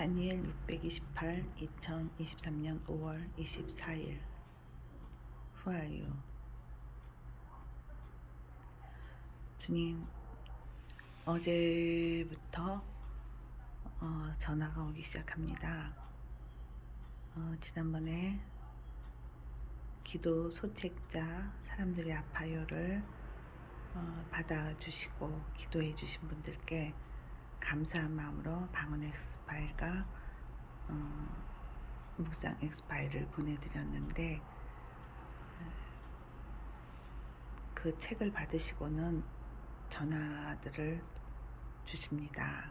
다니엘 628 2023년 5월 24일 Who are you? 주님 어제부터 어, 전화가 오기 시작합니다. 어, 지난번에 기도 소책자 사람들이 아파요를 어, 받아주시고 기도해 주신 분들께 감사한 마음으로 방언 엑스파일과 어, 묵상 엑스파일을 보내드렸는데 그 책을 받으시고는 전화들을 주십니다.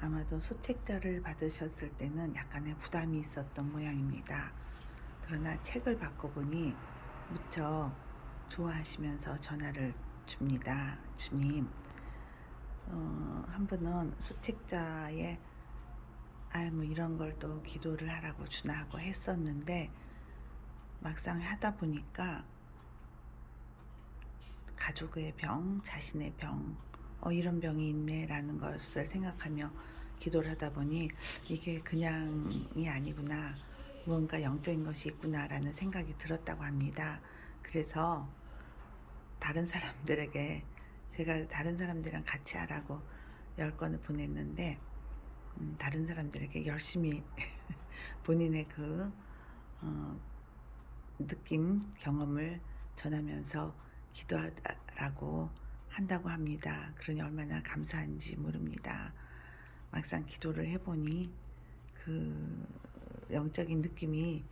아마도 수책자를 받으셨을 때는 약간의 부담이 있었던 모양입니다. 그러나 책을 받고 보니 무척 좋아하시면서 전화를 줍니다. 주님, 어, 한 분은 수책자의 아뭐 이런 걸 또 기도를 하라고 주나 하고 했었는데 막상 하다 보니까 가족의 병, 자신의 병, 어, 이런 병이 있네라는 것을 생각하며 기도를 하다 보니 이게 그냥이 아니구나. 무언가 영적인 것이 있구나라는 생각이 들었다고 합니다. 그래서 다른 사람들에게 제가 다른 사람들이랑 같이 하라고 열 건을 보냈는데 음, 다른 사람들에게 열심히 본인의 그 어, 느낌 경험을 전하면서 기도하라고 한다고 합니다. 그러니 얼마나 감사한지 모릅니다. 막상 기도를 해보니 그 영적인 느낌이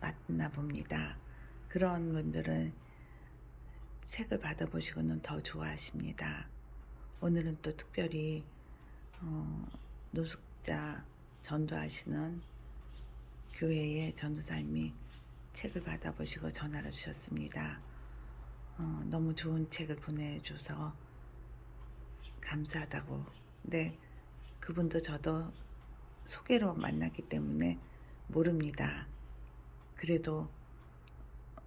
맞나 봅니다. 그런 분들은 책을 받아보시고는 더 좋아하십니다. 오늘은 또 특별히 어, 노숙자 전도하시는 교회의 전도사님이 책을 받아보시고 전화를 주셨습니다. 어, 너무 좋은 책을 보내줘서 감사하다고. 근데 그분도 저도 소개로 만났기 때문에 모릅니다. 그래도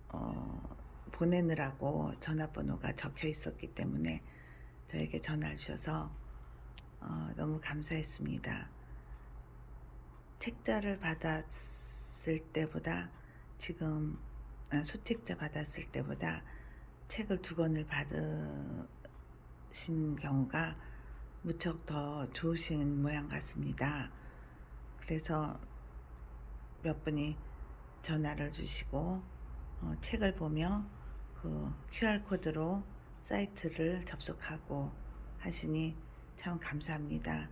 어, 보내느라고 전화번호가 적혀 있었기 때문에 저에게 전화를 주셔서 어, 너무 감사했습니다. 책자를 받았을 때보다 지금 아, 수책자 받았을 때보다 책을 두 권을 받으신 경우가 무척 더 좋으신 모양 같습니다. 그래서 몇 분이 전화를 주시고 어, 책을 보며 그 QR 코드로 사이트를 접속하고 하시니 참 감사합니다.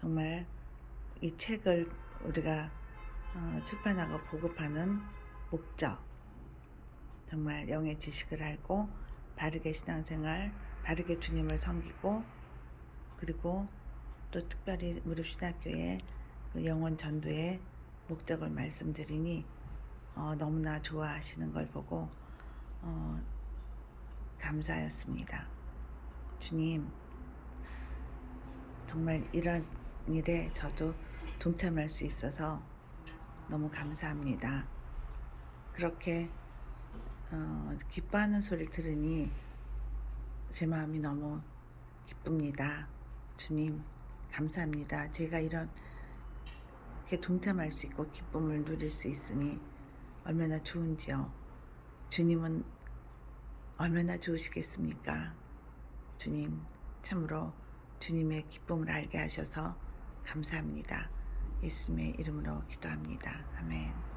정말 이 책을 우리가 어, 출판하고 보급하는 목적 정말 영의 지식을 알고 바르게 신앙생활, 바르게 주님을 섬기고 그리고 또 특별히 무릎신학교의 그 영원 전도의 목적을 말씀드리니 어, 너무나 좋아하시는 걸 보고 어, 감사였습니다. 주님, 정말 이런 일에 저도 동참할 수 있어서 너무 감사합니다. 그렇게 어, 기뻐하는 소리를 들으니 제 마음이 너무 기쁩니다. 주님, 감사합니다. 제가 이런 게 동참할 수 있고 기쁨을 누릴 수 있으니 얼마나 좋은지요. 주님은 얼마나 좋으시겠습니까? 주님, 참으로 주님의 기쁨을 알게 하셔서 감사합니다. 예수님의 이름으로 기도합니다. 아멘.